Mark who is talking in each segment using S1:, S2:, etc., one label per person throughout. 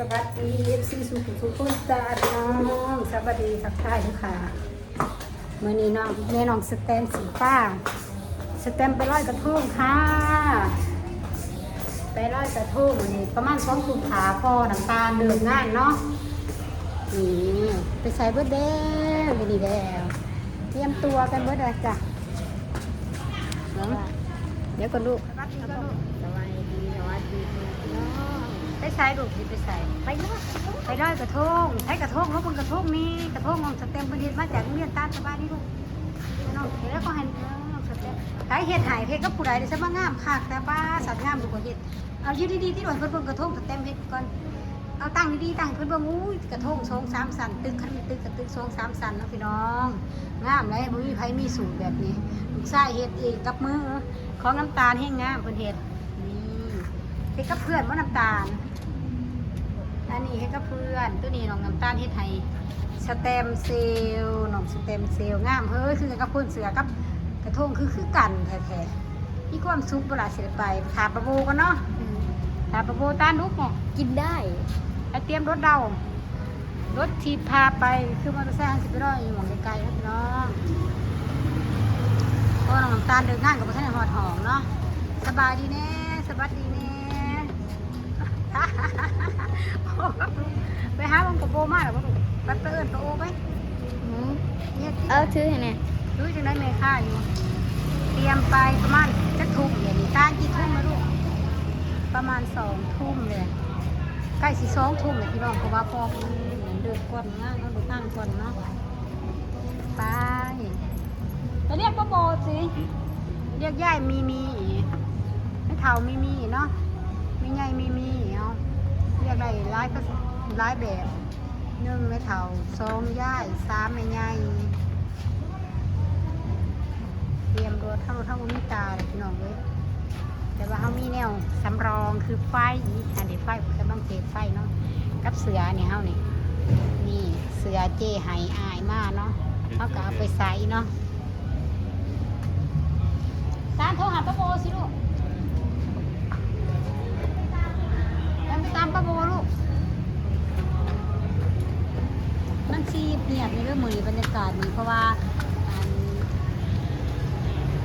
S1: สวัสดีเอฟซีสุขุมสุขุมจ้าพี่น้องสวัสดีสักท่ายทุกค่ะเมื่อนี้น้องแม่น้องสแตมสีฟ้า สแตมไปร้อยกระทงค่ะ ไปร้อยกระทงวันนี้ประมาณสองตุลาพอน้ำตาลเดือดงานเนาะนี่ไปใส่เบิร์ดเดย์วันนี้แล้วเตรียมตัวกันเบิร์ดเลยจ้ะเนาะเดี๋ยวก่อนลูกสวัสดีก่อนลูก
S2: สวัสดีสวัสดี
S1: น้องไปใส่ลูกไปใส่
S2: ไปเนาะ
S1: ไปร้อยกระทงใช้กระทงเขาบนกระทงนี้กระทงของสเต็มประดิษฐ์มาจากโรงเรียนตามสบายนี่ลูกน้องเห็นแล้วก็เห็นน้องสเต็มใช้เห็ดหายเพชรก็ผู้ใดได้ซะบ้างามคักแต่บ้าสัตว์งามดูกว่าเห็ดเอายืดดีๆที่หน่วยเพิ่นเบิ่งกระทงสเต็มเห็ดก่อนเอาตั้งดีๆตั้งเพิ่นเบิ่งอุ้ยกระทงสองสามสันตึกคันตึกกระตึกสองสามสันเนาะพี่น้องงามเลยบ่มีใครมีสูตรแบบนี้ลูกชายเห็ดเองกับมือของน้ำตาลแห้งงามเพิ่นเห็ดนี่ เฮ็ดกับเพื่อนว่าน้ำตาล อันนี้ให้กับเพื่อน ตัวนี้น้องน้ำตาลเฮ็ดให้สเต็มเซลล์น้องสเต็มเซลล์งามเฮ้ยคือกับพุ่นเสือกับกระทงคือคือกันแท้ๆมีความสุขเวลาเสิได้ไปถาประโบกันเนาะถาประโบตาลุกเนาะ
S2: กินได้
S1: ไปเตรียมรถเดารถที่พาไปคือมอเตอร์ไซค์สิบไปรออยู่หมองไกลๆครับพี่น้องเพราะน้องน้ำตาลเดินงานกับพ่ท่านหอดหอมเนาะสบายดีแน่สบายดี ไปหาบังกะโบมาหรอวะลูกไปไปเอิญตัวโอไปเนี่ย
S2: เอาถือให้แน่
S1: รู้จังได้แม่ค่าอยู่ เตรียมไปประมาณจะทุ่มอย่างนี้การกี่ทุ่มนะลูกประมาณสองทุ่มเลยใกล้สิสองทุ่มเลยพี่น้องเพราะว่าพ่อเพิ่นเดินก่อนงานเขาดูงานก่อนเนาะไปจะเรียกป้าโบสิเรียกย่ายมีมีไม่เท่ามีมีเนาะ ไมีใหญ่มีมีเอาะเรียกได้ร้ายก็ร้ายแบบหนึ่งไม่เท่าสองย่ายสามไม่ใหญ่เตรียมรถเท่าเท่ามีตาเลยพี่น้องเลยแต่ว่าเขามีแนวสำรองคือไฟอันเดียไฟกำลังเทไฟเนาะกับเสือเนี่ยเขานี่นี่เสือเจไหอายมากเนาะเขาก็เอาไปใส่เนาะตามโทรหาป้าโบสิลูก ตามป้าโบลูก มันซีเงียบในเรื่องมือบรรยากาศนี้เพราะว่า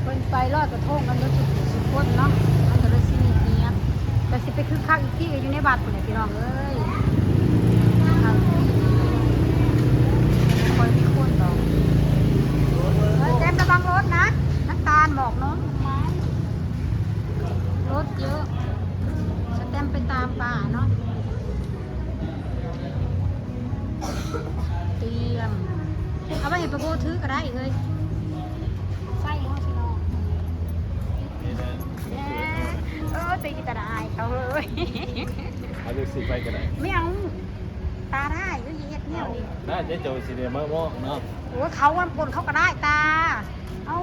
S1: คนไปรอดกระทงกันรถสุดสุดคนเนาะมันก็เลยซีเงียบแต่สิไปคึกคักอีกที่ก็อยู่ในบัตรคนเนี่ยพี่น้องเอ้ย น่า
S3: จะโจสิเดมามองเนาะ
S1: โอ้ยเขาวันปนเขาก็ได้ตา เอา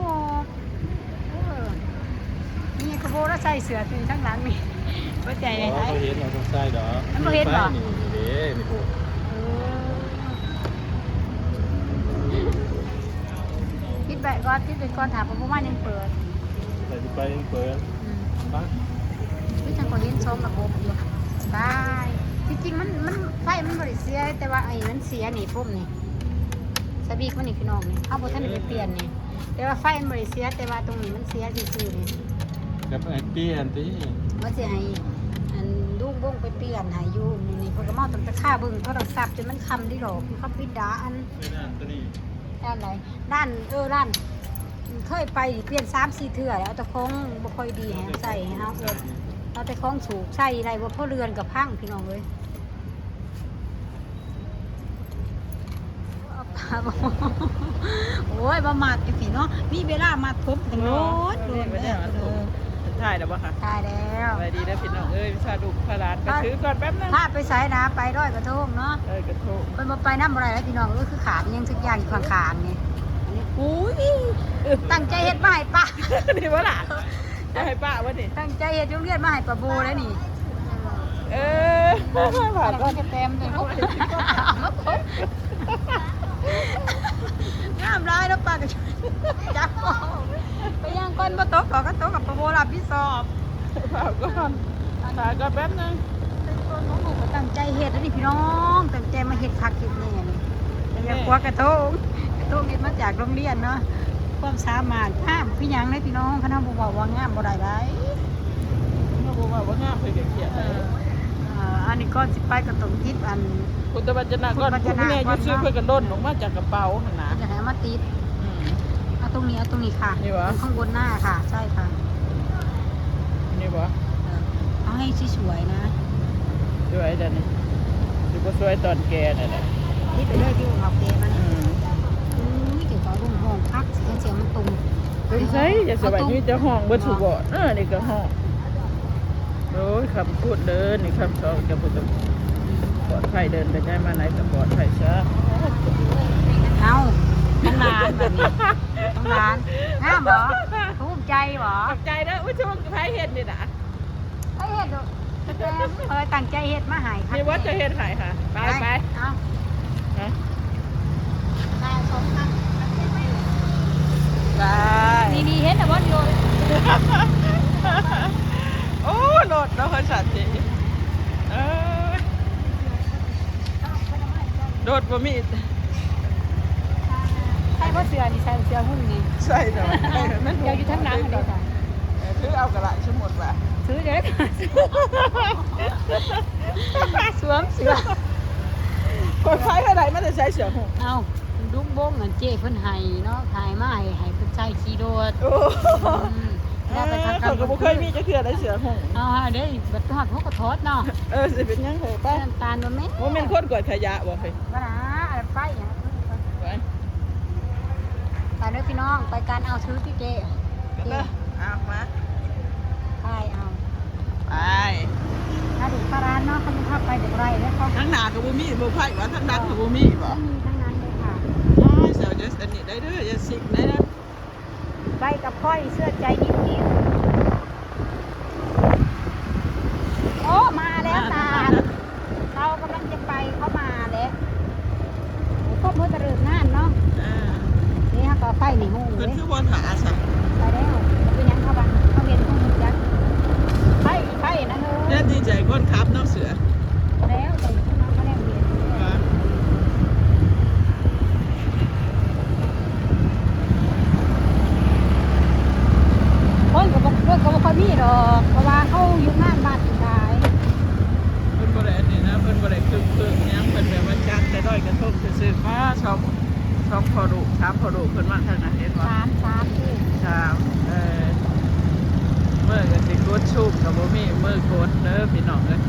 S1: เออนี่กระโบแล้วใส่เสือตีทั้งหลังนี่เข้าใจไหม
S3: เรา
S1: ไอ้
S3: เห็นเราต้องใส่ดอก
S1: มันบ่เห็นบ่
S3: นี่นี่เด้นี่โอ้
S1: เออคิดไปก่อนคิดไปก่อนถามผมว่ายังเปิด
S3: ใส่สิไปยังเปิด
S1: อืม
S3: ปะ
S1: พี่จังก็เห็นชมระบบอยู่ได้ จริงๆมันมันไฟมันบริเสียแต่ว่าไอ้มันเสียนี่ปุ่มนี่สบีกมันนี่พี่น้องนี่เอาบท่านได้ไปเปลี่ยนนี่แต่ว่าไฟมันบริเสียแต่ว่าตรงนี้มันเสียซื่อๆนี่
S3: กับไอ้เปลี่ยนติ
S1: ว่าจะให้อันลุงบงไปเปลี่ยนให้อยูนี่นี่เพนก็มาตั้งแต่ค่าเบิ่งโทรศัพท์จนมันคำที่หรอกเขาปิดดาอัน
S3: ไม่น่าตัวนี้
S1: ด้านไหนด้านเออด้านเคยไปเปลี่ยนสามสี่เถื่อแล้วแต่คงบ่ค่อยดีให้ใส่ให้เฮาเออ เอาแต่ของสูกใส่อะไรว่าพ่อเรือนกับพังพี่น้องเลยเอาปากบอกโอ้ยบ่มาดจังซี่เนาะ มีเวลามาทบกันโลดโลดเลยเออ
S4: ถ่ายแล้วปะคะ
S1: ตายแล้ว
S4: สวัสดีนะพี่น้องเอ้ยพาดูพาหลานไปซื้อก่อนแป๊บนึง
S1: ถ้าไปใส่นะไปร้อยกระทงเนาะ
S4: เออกระโถ
S1: เป็นมาไปน้ำอะไรแล้วพี่น้องก็คือขาดยังทุกอย่างอยู่ข้างๆนี่
S4: อุ้ย
S1: ตั้งใจเฮ็ดมาให้ป้า
S4: นี่วะล่ะ จะให้ป้าวะนี่
S1: ตั้งใจเฮ็ดโรงเรียนมาให้ป้าโบแล้วนี่
S4: เออผ่าน
S1: แล้ว
S4: ก่
S1: ก็
S4: อน
S1: จะเต็มเลยพวกมาพบงามร้ายแล้วป้าก็จับเอาไปย่างก้นบ่ตกก็ก็ตกกับป้าโบรับผิดชอบ
S4: ผ่านก่อนผ่านก่อนแป๊บนึง
S1: เป็นคนของหนูก็ตั้งใจเฮ็ดแล้วนี่พี่น้องตั้งใจมาเฮ็ดผักเฮ็ดแหน่นี่อยากกลัวกระโตงกระโตงเฮ็ดมาจากโรงเรียนเนาะ ความสามารถงามพี่หยังเลยพี่น้องคณะบ่เว้าว่างามบ่ได้ได้
S4: เขาบอกว่าว่างามเพิ่นก็เขียนเลย
S1: อ่าอันนี้ก็สิไปก็ต้องคิดอัน
S4: คุณตะบัญจนาก่อน
S1: คุณ
S4: คุณ
S1: บัญจนา
S4: แม่
S1: ก่
S4: อ
S1: อน
S4: ยู่ซื้อ
S1: เนาะ
S4: เพิ่นก็ล่นออกมาจากกระเป๋าหั่นนะ
S1: จะให้เอามาติด
S4: อืม
S1: เอาตรงนี้เอาตรงนี้ค่ะ
S4: นี่วะ
S1: ข้างบนหน้าค่ะ ใช่ค่ะ
S4: นี่บ่
S1: เอาให้สวยๆนะ
S4: สวยเด้อนี่สิบ่สวยตอนแก่นั่นแหละ
S1: นี่ไปเลยที่ของเขาเกมัน
S4: อืม
S1: อุ้ยเดี๋ยวก็รุ่ง ห้องพักเสียงเสียงมันตุ่ม
S4: เพิ่นใช้จะสบายนี้จะห้องเบ่ถูกบ่เออนี่ก็ห้องโอ้ยคำพูดเดินนี่คำสองจะพูดปลอดภัยเดินไปได้มาไหนก็ปลอดภัยซะ
S1: เอาต้องร้านแบบนี้ต้องร้านงามเหรอภูมิใจเหรอ
S4: ขอบใจเด้ออุ้ยช่วงไผเฮ็ดนี่น่ะ
S1: ไอ้เฮ็ดดูแต้มเออตั้งใจเฮ็ดมาใหายค่ะ
S4: มีว่าจะเฮ็ดให้ค่ะ ไปไป
S1: เอา
S4: ฮะ
S1: ได้สองพัน
S4: ไป
S1: นี่นี่เฮ็ดแต่ว่าโดน
S4: โอ้รถแล้วคนสัตว์จีเออรถบ่มี
S1: ใช่เพราะเสือนี่ใส่เสือหุ้มนี่
S4: ใส่หน่อยมัน
S1: เดี๋ยวอยู่ทั้งหลังอันนี้ค่ะ
S4: คือเอากระไรสมุดว่ะ
S1: ซื้อเดี๋ยวได้ค่ะสวมเสือ
S4: คนไฟอะไรมันจะใช้เสือหง
S1: เอา ลุงบงนั่นเจ้เพิ่นให้เนาะถ่ายมาให้ให้เพิ่นใส่ขี่โดด
S4: โอ้
S1: อืมแล้วไปทาง
S4: คนก็บ่เคยมีจะเคืออะไรเสือหง
S1: เอาฮะเด้ยบัดทอดพวกกระทอดเนาะ
S4: เออสิเป็นยังไง
S1: ใส่
S4: ป้า
S1: น้ำตาลบ่แม่
S4: ว่ามันคนกวาดขยะบ่เคย
S1: ว่านะอะไรไฟหยัง
S4: ไป
S1: ไปเด้อพี่น้องไปการเอาซื้อพี่เจ้
S4: กันเด้อเอามา
S1: ไปเอา
S4: ไป
S1: ถ้าดูพาร้านเนาะเขาจะพาไปเด็กไรแล้วเขา
S4: ทั้งหน้ากับบ่มีบ่ไผว่าทั้งหลังกับบ่มีบ่
S1: ไม่มีทั้งนั้นเลยค่ะ
S4: อ้ายเสือจะสนิทได้เด้ออย่าสิกได้เด้อ
S1: ไปกับพ่อยเสื้อใจนิ่มๆโอ้มาแล้วตาลเรากำลังจะไปเข้ามาแล้วโอ้ก็เมื่อตะรึงงานเนาะ
S4: อ่า
S1: นี่ฮะก็ไฟในห้องเล
S4: เพิ่น
S1: ย
S4: คือบ่ถาซะ
S1: ไปแล้วเป็นยังเข้าบ้านเขาเรียนห้องยักษ์ไฟไฟนะเฮ้
S4: แน่
S1: ย
S4: ดีใจคนขับเนาะเสือ
S1: แล้วแต่ข้างนอกเขาเรียนเรียน
S4: ว่า
S1: คนก็บอกคนก็บอกค่อยมีดอกเพราะว่าเขาอยู่งานบ้านสุดท้าย
S4: เพิ่นบ่ได้อันนี้นะเพิ่นบ่ได้คึกคึกหยังเพิ่นแบบว่าจัดแต่ด้อยกระทงซื่อๆมาชอบชอบพอดุถามพอดุเพิ่นว่าทางไหนเห็นบ่
S1: สามสามที่
S4: ถามเออเมื่อก็สิกดชุบก็บ่มีมือกดเด้อพี่น้องเอ้ย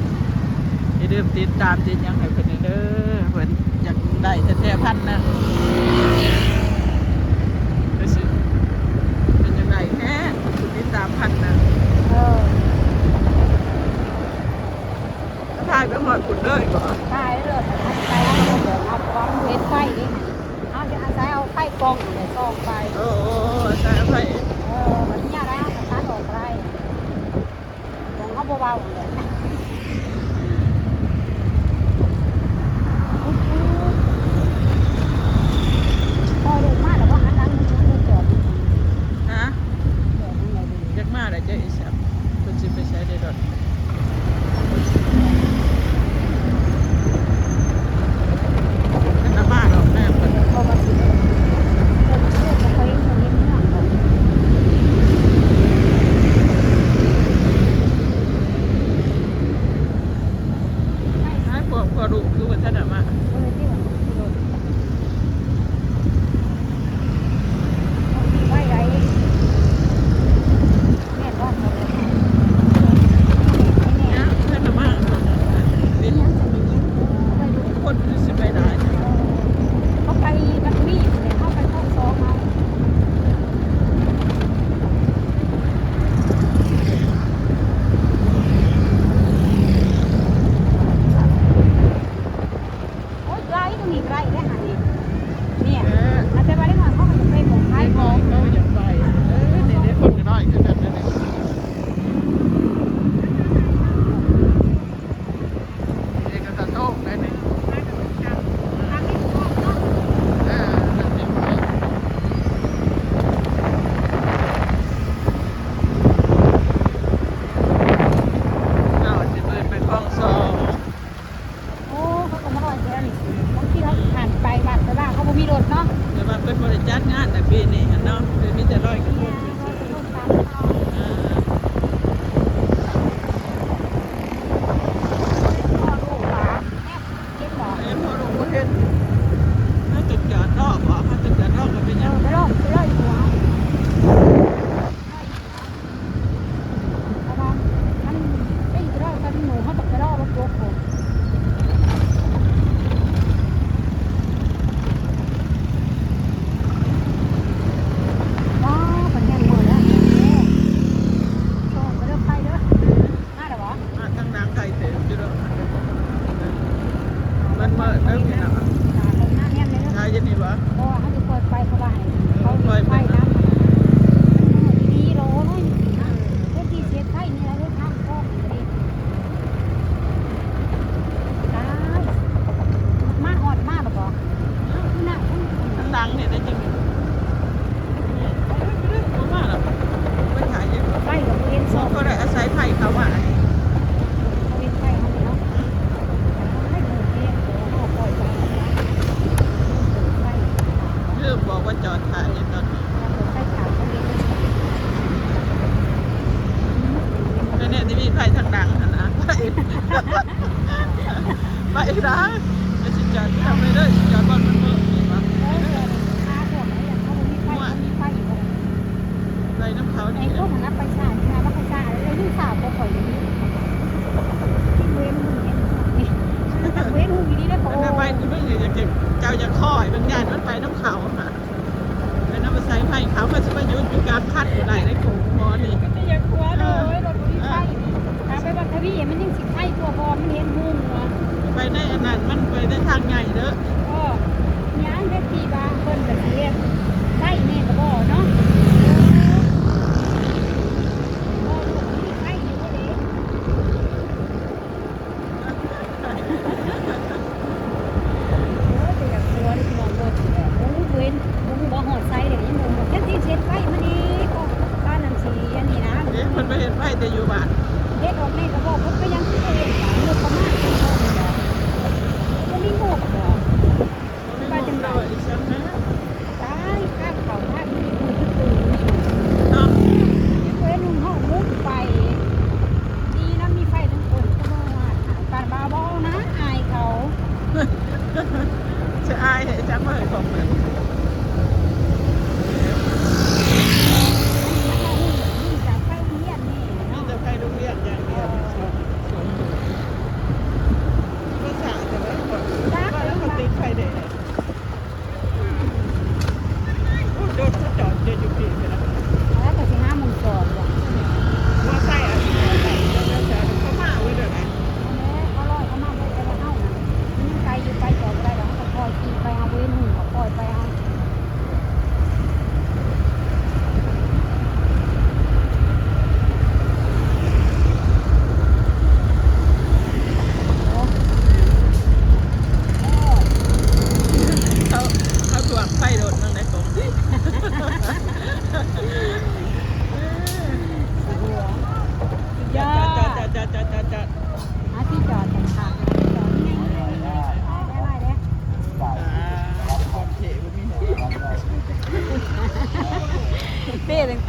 S4: อย่าลืม ติดตามติดหยังให้เพิ่นเด้อเพิ่นอยากได้แท้ๆพันนะก็สิเป็นจังไดแท้ติดตามพันนะ
S1: เออ
S4: ถ่ายไปหมดคุณเลยบ่
S1: ใช่เลยไปเอาเดี๋ยวเอากองเวทไฟดิเอาจะอาศัยเอาไฟกองเลยกองไป
S4: โอ้โอ้ใช่ไป
S1: เออมันเนี่ยได้เอาสตาร์ทออกไปกองเขาเบาๆเลย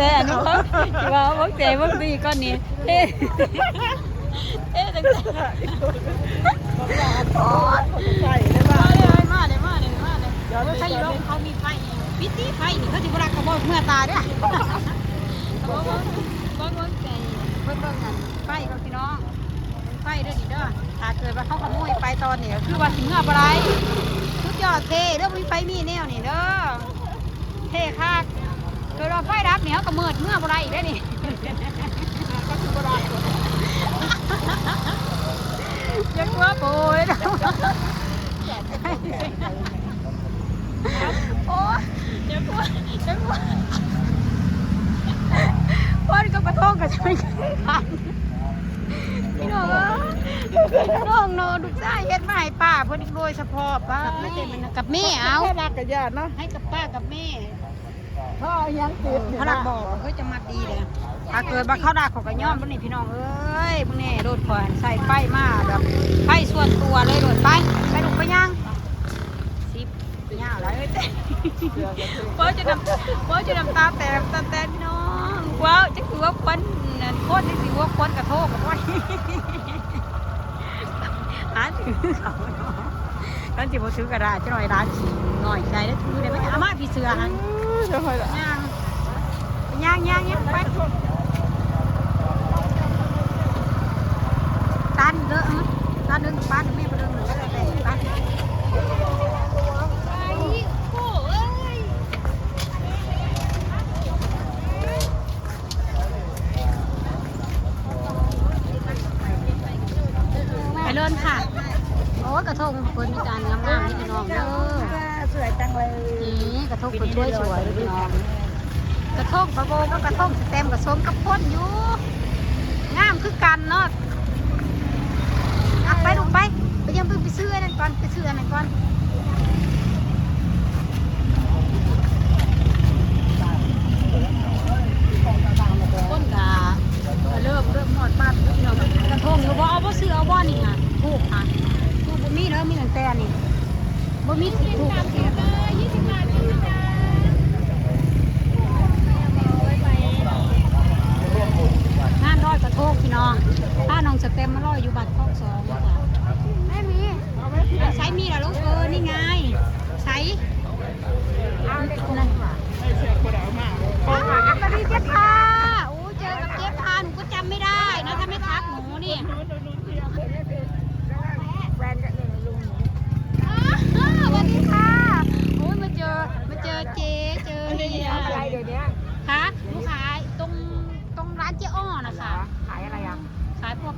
S1: แต่อ
S4: นุ
S1: พัก
S4: ษ์ที่
S1: ว่าวักเจ๊วั
S4: กดี
S1: ก้อนนี้
S4: เอ๊ะ
S1: เอ๊ะ
S4: ตั้ง
S1: แต่ทอ
S4: ดใส่
S1: ได้
S4: ป่ะ
S1: มา
S4: เลย
S1: มา
S4: เลยมา
S1: เล
S4: ย
S1: มา
S4: เล
S1: ยเดี๋ยวถ้าอยู่
S4: ร่มเขา
S1: มีไฟพิธีไฟนี่เขาจะบรักกระบอกเมื่อตาเนี่ยบ้องบ้องบ้องใจเพิ่งเบิ่กันไฟเขาพี่น้องไฟเรื่อนี่เด้อถ้าเกิดว่าเขาขโมยไปตอนนี้คือว่าสิเมื่อไรทุกยอดเท่เรื่องมีไฟมีแนวนี่เด้อเทคัก ดยเราไฟรับเหนียวกับเมิดเมื่อบ่ไรอีกแล้วนี่ก็คือบ่ไรยังว่าโอยโอ้ยังว่ายังว่าคนก็กต้องกระชวยกันพี่น้องน้องนดูซ่าเฮ็ดไมาให้ป้าเพิ่นโดยเฉพาะป้าไม่ใช่มันกับแม่เอา
S4: ให้รักกับญาติเนาะ
S1: ให้กับป้ากับแม่
S4: พ่อยังติด
S1: เขาดักบอกเขาจะมาดีเลยถ้าเกิดมาเขาดักเขากะย่อมพวกนี้พี่น้องเอ้ยพวกนี้โดดผ่อนใส่ไฟมาแบบไฟส่วนตัวเลยโดดไปไปลงไปย่างซิปย่าง
S4: อะไร
S1: เต้
S4: เปิ้
S1: จะน้ำเปิ้ลจะน้ำตาแตกตาแตกพี่น้องว้าวจะคือว่าคนโคตนี่สิว่าคนกระโทกกระโทกหาถือเขาเนาะนั่ผมซื้อกระดาษจะหน่อยร้านฉีหน่อยใจได้ถือได้ไหมอาม่าพี่เสือฮะ หัน
S4: จะคอยละ
S1: ย่างย่างย่างย่างไปตันเด้อเออตันเดินกับป้าเดี๋ยวแม่ไปเดินหนึ่งก็ได้แต่ตัน ไปเล่นค่ะ โอ้ยกระทงเพิ่นมีการงามๆนี่พี่น้องเด้อ
S2: สวยจังเลย
S1: นี่กระ ทงเพิ่นช่วยสวยพี่น้องกระทงประโบก็กระทงเต็มกระสมกับพ่นอยู่งามคือกันเนาะไปลงไปไปยังเพิ่งไปซื้ออันนั้นก่อนไปซื้ออันนั้นก่อนต้นกาเริ่มเริ่มหมดปั๊บพี่น้องกระทงอยู่บ่าเอาบ่ซื้อเอาบ่นี่อะถูกค่ะถูกบ่มีเด้อมีตั้งแต่นี่บ่มีถูกถูกจักเทียงานร้อยกระทงพี่น้องถ้าน้องสเต็มมาร้อยอยู่บัตรข้อสองจ้ะไม่มีใช้มีเหรอลูกเออนี่ไงใช้เอาเด็กนั่นว่ะ
S4: ไม่เชื่อคนเอามาก
S1: อ๋อสวัสดีเจ๊พาโอ้เจอกับเจ๊พาหนูก็จำไม่ได้นะถ้าไม่ทักหนูนี่อ๋อสวัสดีค่ะโอ้ยมาเจอมาเจอเจ๊เจอนี่
S2: อะไรเดี๋ยวนี้
S1: คะลูกขายตรงตรงร้านเจ๊อ้อนะคะ
S2: ขายอะไรอะ
S1: ขายพวก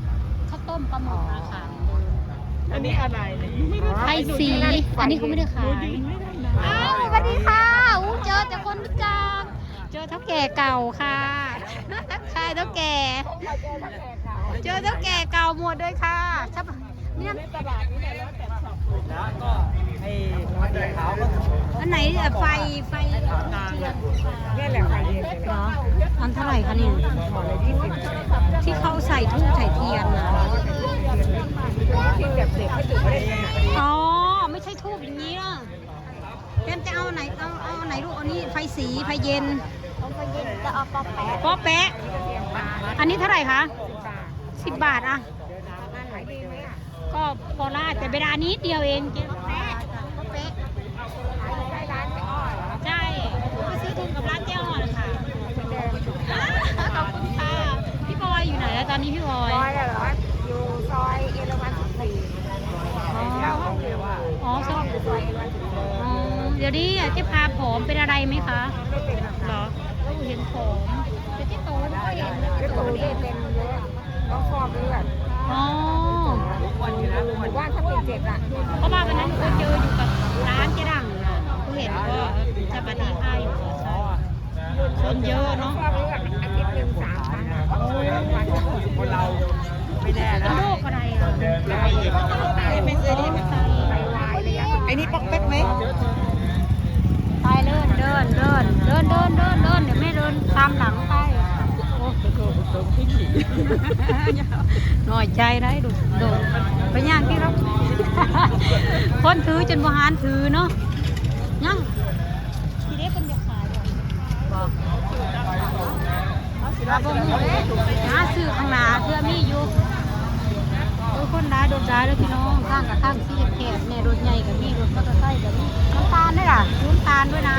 S1: ข้าวต้มปลาหมึกนะคะ
S4: อันนี้อะไรเนี่ย
S1: ไทยสีอันนี้เขาไม่ได้ขาย
S4: ไม่ได้นะ
S1: อ้าวสวัสดีค่ะอู้เจอแต่คนรู้จักเจอเท่าแก่เก่าค่ะทักทายเท่าแก่ เจอเท่าแก่เก่าหมดเลยค่ะช่ปะเนี่ยอันไหนเนี่ยไฟไฟ
S2: นี่แหละขายเย็น
S1: เหรออันเท่าไหร่คะเนี่ยที่เขาใส่ทูบใส่เทียนนะ
S2: ที่แบบเด็กให้ตื่นไม่ได้
S1: อ๋อไม่ใช่ทูบอย่างนี้หรอกเต็มจะเอาไหนเอาเอาไหนลูกเอานี่ไฟสีไฟเย็น
S2: ไปเย็นจะเอาปลาแปะ
S1: ป๊อแปะ อันนี้เท่าไหร่คะสิบบาทอะ
S2: ขายดีไหมอะ
S1: ก็พอลาดแต่เวลานี้เดียวเองเจ๊ป๊อแปะป๊อแปะ
S2: ขายได้ร้านไม่อ้อยเหรอ
S1: ใช่ไปซื้อทุนกับร้านเจ้าอ่อนค่ะอ่าขอบคุณค่ะ พี่บอยอยู่ไหนแล้วตอนนี้พี่บอย
S2: ซอยอะเหรออยู่ซอยเอราวัณสิบสี่
S1: อ๋อ
S2: เจ้าของเรียกว่า
S1: อ๋อสวัสดี
S2: ซอยเอราวัณสิบสี่
S1: อ๋อเดี๋ยวนี้เจ๊พาผอมเป็นอะไรไหมคะ
S2: ไม่เป็นหรอก
S1: เหรอก็เห็นผอม แต่เจ๊โตไม่ค่อยเห็น
S2: ก็
S1: เจ๊โต
S2: ตู
S1: เนี่
S2: นี่
S1: ย
S2: เป็นเยอะต้องฟอกเลือด
S1: อ๋อ
S2: ว่าถ้าเป็นเจ็บอะ
S1: เพราะว่าวันนั้นหนูก็เจออยู่กับร้านเจ๊ดังนะก็เห็นก็จะปฏิภาอยู่ค่ะใช่คนเยอะเนาะ
S2: ฟอกเลือดอาทิตย์หนึ่งสามครั้งวัน
S3: คนเราไม่แน่
S1: เป็น
S3: นะ
S1: โรคอะไรอะ
S4: ไม่เคยได้
S1: ไต
S2: วายเลยอะ
S4: ไอ้นี่ปอกเป๊กไหม
S1: ไปเดินเดินเดินเดินเดินเดินเดินเดี๋ยวแม่เดินตามหลังไป
S4: ตรงที่ขี่
S1: หน่อยใจได้ดูโดดไปย่างที่เราคนถือจนบหารถือเนาะยังทีเด็กคนจะขายบอกเราบ่มูเด้หาซื้อข้างหน้าเพื่อมีอยู่โอ้ยคนร้ายโดนร้ายแล้วพี่น้องข้างกับข้างซีแคบเนี่ยรถใหญ่กับมีรถมอเตอร์ไซค์กับมีน้ำตาลด้วยล่ะน้ำตาลด้วยนะ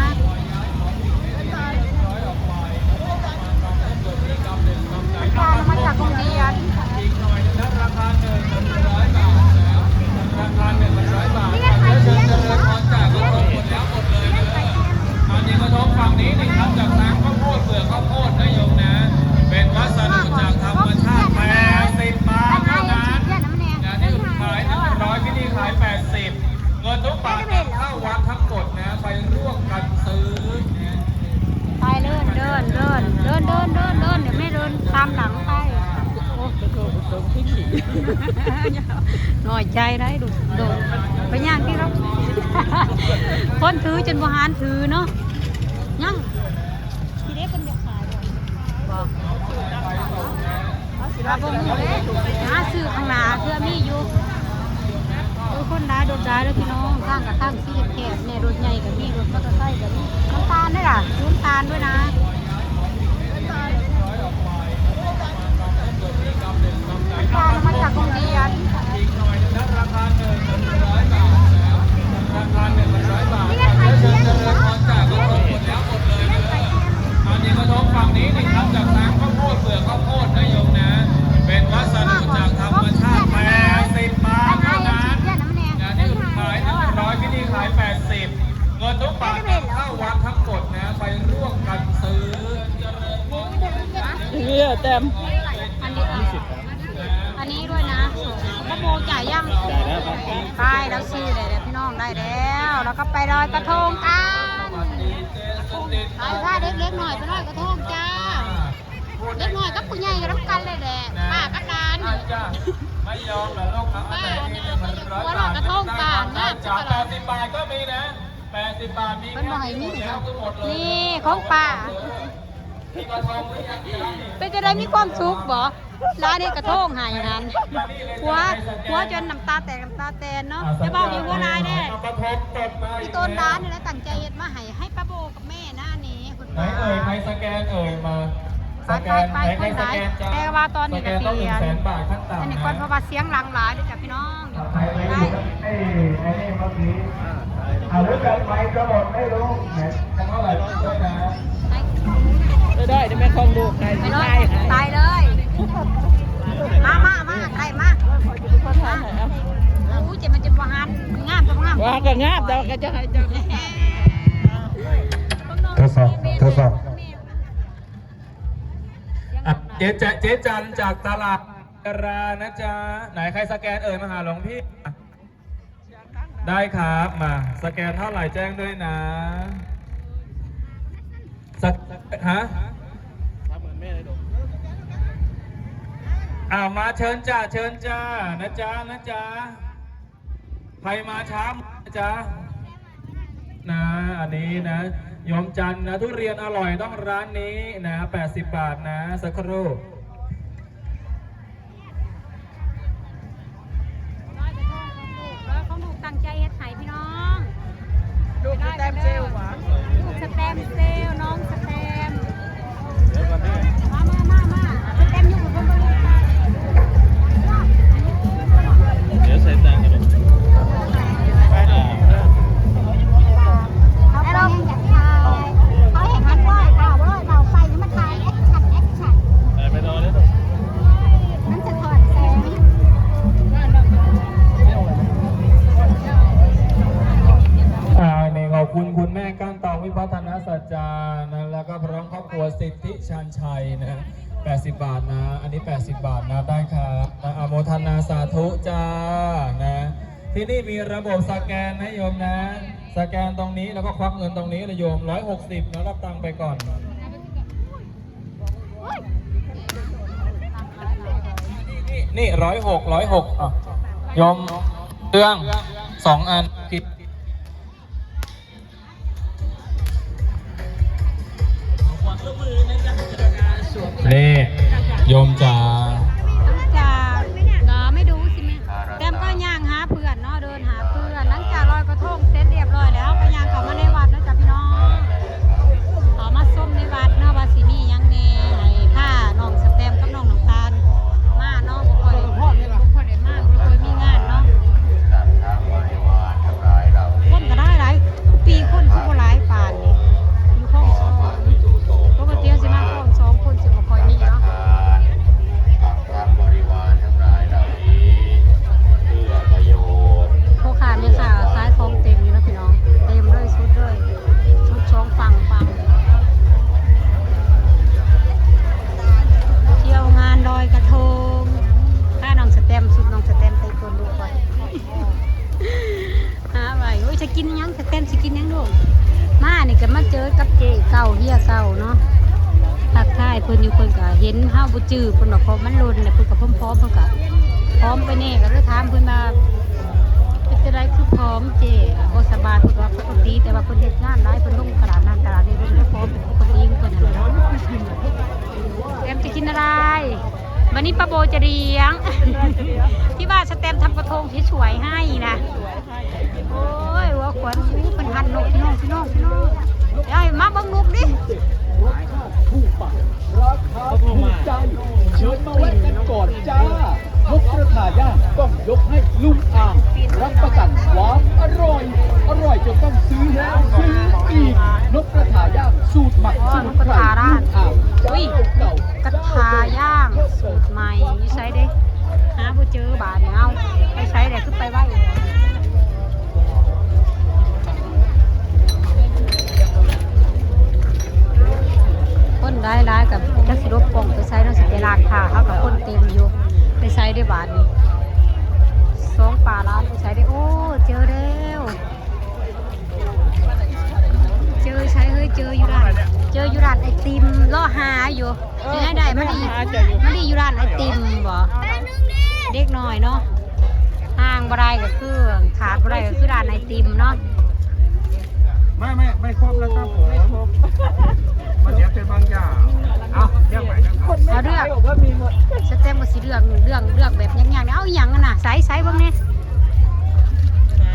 S1: น้ำตาลมาจากโรงเรียน
S3: ราคาหนึ่งร้อยบาทราคาหนึ่งร้อยบาท
S1: เรียกใครเรียก
S3: เจริญพรจากกระทงหมดแล้วหมดเลยนะอันนี้กระทงฝั่งนี้นี่ครับจากน้ำข้าวโพดเปลือกข้าวโพดนะโยมนะ เป็นวัสดุจากธรรมชาติแปดสิบบาทเท่านั้น
S1: เรียกน้ำแน่
S3: นะที่อื่นขายหนึ่งร้อยที่นี่ขายแปดสิบเงินทุกบาทนำเข้าวัดทั้งหมดนะไปร่วมกันซื้อนะ
S1: ไปเดินเดินเดินเดินเดินเดินเดินเดี๋ยวแม่เดินตามหลังไป
S4: โอ้กระโดดตรงที่ขี่
S1: หน่อยใจได้ดูโดดไปย่างที่เรา คนถือจนบหารถือเนาะยังทีเด็กคนจะขายบอกเราบ่มูเด้หาซื้อข้างหน้าเพื่อมีอยู่โอ้ยคนร้ายโดนร้ายแล้วพี่น้องข้างางกับทางซีแคบเนี่ยรถใหญ่กับนี่รถมอเตอร์ไซค์กับนี่น้ำตาลด้วยล่ะน้ำตาลด้วยนะน้ำตาลมาจากโรงเรียน
S3: อีกหน่อยนะราคาหนึ่งร้อยบาทนะราคาหนึ่งร้อยบาท
S1: นี่ไงไข่
S3: เชิ
S1: เจี
S3: ญ
S1: ยว
S3: เจริญพรจากก็หมดแล้วหมดเลยนะอันนี้ก็ท้องฝั่งนี้นี่ครับจากน้ำข้าวโพดเปลือกข้าวโพดนะโยมนะ เป็นวัสดุจากธรรมชาติแปดสิบบาท
S1: ไข่
S3: เท่านั้น
S1: เจียวน้ำแน่
S3: งานที่อื่นขายหนึ่งร้อยที่นี่ขายแปดสิบเงินทุกบาทนำเข้าวัดทั้งหมดนะไปร่วมกันซื้อเจริญพร
S4: เนี่ยแต้ม
S1: อันนี้อันนี้ด้วยนะพระโบจ่ายยัง
S4: จ่ายแล้วครับ
S1: ไปแล้วซื้อได้แล้วพี่น้องได้แล้ว แล้วก็ไปลอยกระทงกันไปถ้าเด็กๆหน่อยไปลอยกระทงจ้า เด็กหน่อยกับผู้ใหญ่ก็รับกันเลยแหละป้ากับดาน
S3: อาจ้ะไม่ยอมเหรอลูกครับแต่นี่มันร้อยบาท
S1: กระทงป่านนะ
S3: จากแปดสิบบาทก็มีนะแปดสิบบาทมี
S1: เป็นบ่อยนี่
S3: แล้วก็หมดเลย
S1: นี่ของป้า
S3: มีกระทงหรือยังจ๊ะ
S1: เป็นจะได้มีความสุขบ่ร้านนี้กระทงใหายนั้นหัวหัวจนน้ำตาแตกน้ำตาแตนเนาะจะบอกอยู่หัวลายแน่
S3: เอากระทงตบมาอี
S1: ที่
S3: ก
S1: ต้น
S3: แล้ว
S1: ร้านนี่แหละตั้งใจเฮ็ดมาให้ให้ป้าโบกับแม่หน้านี้คุณ
S3: ไหน
S1: ป้า
S3: เอ่ยใครสแกนเอ่ยมาสแกน
S1: ไป
S3: ไหน
S1: ไป
S3: ใครสแกน
S1: ไป
S3: จ้า
S1: แต่ว่าตอนนี้
S3: สแกนต้องหนึ่งแสนบาทขั้นต่ำ
S1: อันนี้ก่อนเพราะว่าเสียงหลังหลายเด้วยจ้ะพี่น้องเดี๋ยว
S5: ใครไป
S1: ได้
S5: ดูไอ้ไอ้นี่เมื่อกี้อ่าหรือกันไหมจะหมดไม่รู้แหม
S3: เท่าไหร่ด้วยนะ
S4: ได้ได้ได้แม่คองดูใคร
S1: ไปเล
S4: ใช่
S1: ย
S4: ให้
S1: ตายเลย มามามาใครมาอู้เจ็บมันจะประหารงามจะประหาร
S4: ว่าก็งาบแต่ว่าก็จะให้เจ้า
S5: ทดสอบทดสอบ
S3: อะเจ๊จะเจ๊จันจากตลาดกรานะจ๊ะ ไหนใครสแกนเอ่ยมาหาหลวงพี่ได้ครับมา สแกนเท่าไหร่แจ้งด้วยนะ สักฮะอ้าวมาเชิญจ้าเชิญจ้านะจ้านะจ้าใครมาช้านะจ้านะอันนี้นะยอมจันนะทุเรียนอร่อยต้องร้านนี้นะ 80 บา
S1: ท
S4: นะ
S1: สั
S3: กครู่ 80 บาทนะ อันนี้ 80 บาทนะได้ครับนะอโมทนาสาธุจ้านะ ที่นี่มีระบบสแกนนะโยมนะ สแกนตรงนี้แล้วก็ควักเงินตรงนี้นะโยม 160นะรับตังค์ไปก่อนนี่ร้อยหกร้อยหกอะโยมเรื่องสองอันผิดนี่ โยมจ๋า
S1: บ่สบายเพิ่นว่าปกติแต่ว่าเพิ่นเฮ็ดงานหลายเพิ่นลงตลาดนั้นตลาดนี้เพิ่นได้พร้อมเป็นปกติของเพิ่นนั่นแหละแตมจะกินอะไร วันนี้ป้าโบจะเลี้ยง ที่ว่าสแตมทำกระทงที่สวยให้นะโอ้ยกวนอู้เป็นหันนกพี่น้องพี่น้องพี่น้องยายมาเบังนกดิ
S5: เชิญมาแวะกันก่อนจ้า นกกระทาย่างต้องยกให้ลุงอ่างรับประกันความอร่อย อร่อยจนต้องซื้อแล้วซื้ออีกนกกระทาย่างสูตรหมักสมุนไพรลุงอ่างเจ้าเก่าก
S1: ระทาย่างสูตรใหม่อยู่ใช้เด้หาบ่เจอบาทเนี่ยเอาไปใช้แต่คือไปไหวคนได้ได้กับจักสิรบกล่องไปใช้ต้องสิไปลากผ้าเขากับคนเต็มอยู่ ไปใช้ได้บาทนี่สองป่าล้านไปใช้ได้โอ้เจอแล้วเจอใช้เฮ้ยเจออยู่ร้านเจออยู่ร้านไอติมล่อหาอยู่ยังไงได้ไม่ดีไม่ดีอยู่ร้านไอติมบ่เด็กน้อยเนาะห้างบ่ได้ก็คือขาดบ่ได้ก็คือร้านไอติมเนาะ
S5: ไม่ไม่ไม่ครบแล้วครับผมมันเดี๋ยวเป็นบางอย่าง เอาเรียกใหม่นะครับ
S1: เอาเลือก
S4: บอกว่ามีหมด
S1: สเต็มก็สิเลือกเลือกเลือกแบบยากๆเนี่ยเอาอหย่างนั้นน่ะใส่ใส่เบิ่งนี่
S4: ไหน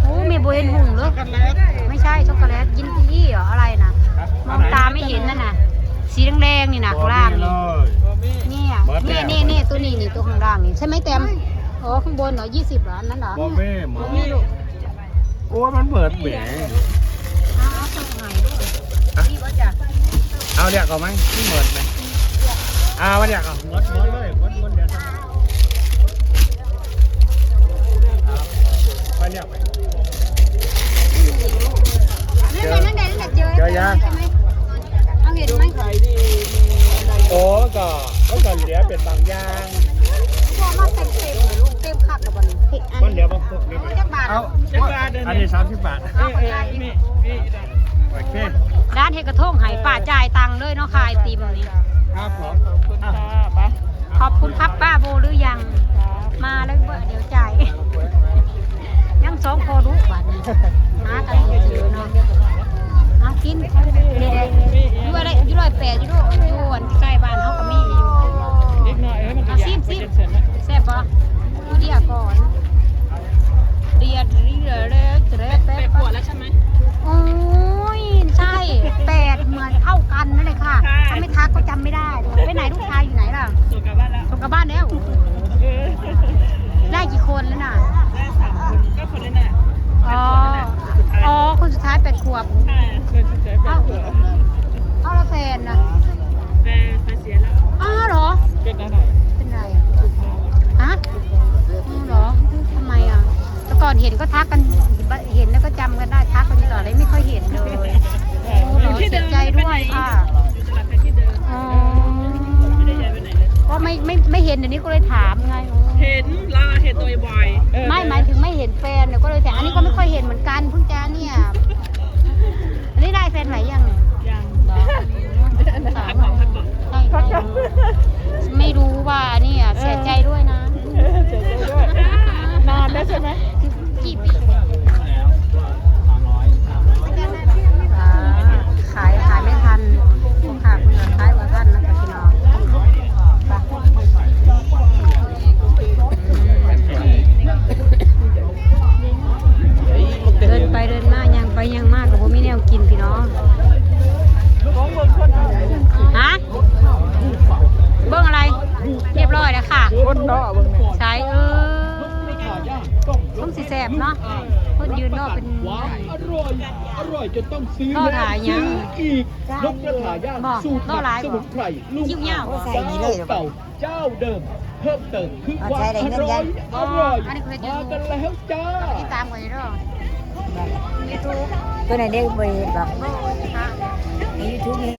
S1: โอ้มีโบเห็นหุ่งเลย
S4: กันแลต
S1: ไม่ใช่ช็อกโกแลตยินยี่เหรออะไรน่ะมองตาไม่เห็นนั่นน่ะ สีแดงๆนี่น่ะข้างล่างนี่
S4: บอมี่
S1: เนี่ยนี่นี่นี่ตัวนี้นี่ตัวข้างล่างนี่ใช่ไหมเต็มอ๋อข้างบนเหรอยี่สิบเหรออันนั้นเหรอ
S5: บอเม่หม
S1: บ่
S5: อ
S1: มีลูก
S5: โอ้มันเบิดแหม
S1: เอาเอาสักหน่อยด้วยนี่บ่จ้ะ
S5: เอาเดี๋ยวก่อนไหมที่เบิดไหมเอามาเดี๋ยวก่อนมดมดเลยมดมดเดี๋ยวทำมาเดี๋ยวไป
S1: นั่นแหละนั่นแหละนั่นแหละเจอ
S5: เจอยัง
S1: ใช่ไหมเอาเห็นไหม
S4: ขายดีมีอะไร
S5: โอ้ก็ก็ก่อนเหลือเป็นบางอย่าง
S1: พอมาเต็มเต็มเลยลูกเต็มคักกับวันนี้เห็ดอัน
S5: มันเหลือบางพวกนี่
S1: เอาจักบาท
S5: เอาอันนี้สามสิบบาท
S4: เอ้ยเอ้ยมีมี
S5: โอเค
S1: ร้านเฮดกระทงไหป้าจ่ายตังค์เลยเนาะค่ะไอติมนี่
S5: ครับผม
S4: ขอบคุณค่ะไป
S1: ขอบคุณครับป้าโบหรือยังมาแล้วเบอร์เดี๋ยวจ่าย ยังสองโครุบัตรหากันอยู่เจอเนาะเอากินนี่เด้อยู่อะไรอยู่ร้อยแปดอยู่ด้วยอยู่อันใกล้บ้านเขาก็มีอยู่
S4: นิดหน่อยเอ้ยมันก็
S1: เอา
S4: อยาก
S1: ซิม
S4: ไป
S1: ซิม
S4: จังเสร็จแล้ว
S1: แซ่บปะอยู่เดียวก่อนเดียดเรียเรเตรแป๊บป
S4: ส่
S5: เพิ่มเติมคือความอร่อย
S1: อ๋
S5: อ
S1: อ
S5: ร่อย
S1: อันนี้คือ
S5: มากันแล้วจ้า
S1: ที่ตามกันเด้อยูทูบ
S2: ตัวไหนเด็กเบย์แบบ
S1: ค่ะ
S2: ในยูทูบ